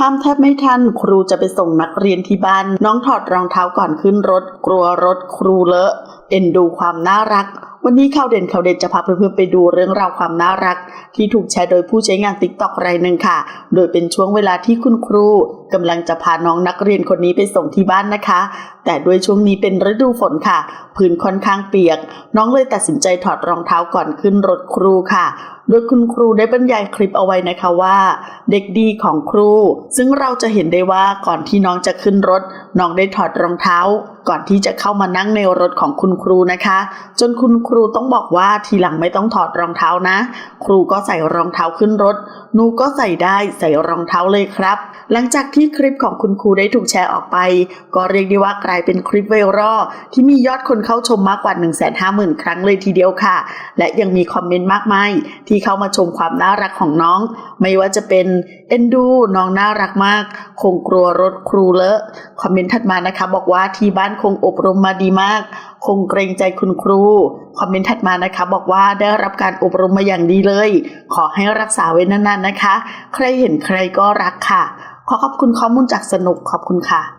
ห้ามแทบไม่ทันครูจะไปส่งนักเรียนที่บ้าน น้องถอดรองเท้าก่อนขึ้นรถ กลัวรถครูเลอะ เอ็นดูความน่ารัก วันนี้ข่าวเด่นข่าวเด่นจะพาเพื่อนๆไปดูเรื่องราวความน่ารัก ที่ถูกแชร์โดยผู้ใช้งานติ๊กต็อกรายหนึ่งค่ะ โดยเป็นช่วงเวลาที่คุณครู กำลังจะพาน้องนักเรียนคนนี้ไปส่งที่บ้านนะคะ แต่ด้วยช่วงนี้เป็นฤดูฝนค่ะ พื้นค่อนข้างเปียก น้องเลยตัดสินใจถอดรองเท้าก่อนขึ้นรถครูค่ะ โดยคุณครูได้บรรยายคลิปเอาไว้นะคะว่า เด็กดีของครู ซึ่งเราจะเห็นได้ว่าก่อนที่น้องจะขึ้นรถ น้องได้ถอดรองเท้า ก่อนที่จะเข้ามานั่งในรถของคุณครูนะคะ จนคุณครูต้องบอกว่าทีหลังไม่ต้องถอดรองเท้านะ ครูก็ใส่รองเท้าขึ้นรถหนูก็ใส่ได้ใส่รองเท้าเลยครับ หลังจากที่คลิปของคุณครูได้ถูกแชร์ออกไป ก็เรียกได้ว่ากลายเป็นคลิปไวรัลที่มียอดคนเข้าชมมากกว่า 1 5 0 0 0 0 ครั้งเลยทีเดียวค่ะ และยังมีคอมเมนต์มากมายที่เข้ามาชมความน่ารักของน้อง ไม่ว่าจะเป็นเอ็นดูน้องน่ารักมาก คงกลัวรถครูเลอะคอมเมนต์ถัดมานะคะ บอกว่าที่บ้านคงอบรมมาดีมาก คงเกรงใจคุณครู คอมเมนต์ถัดมานะคะ บอกว่าได้รับการอบรมมาอย่างดีเลย ขอให้รักษาไว้นานๆนะคะ ใครเห็นใครก็รักค่ะ ขอขอบคุณข้อมูลจากสนุกขอบคุณค่ะ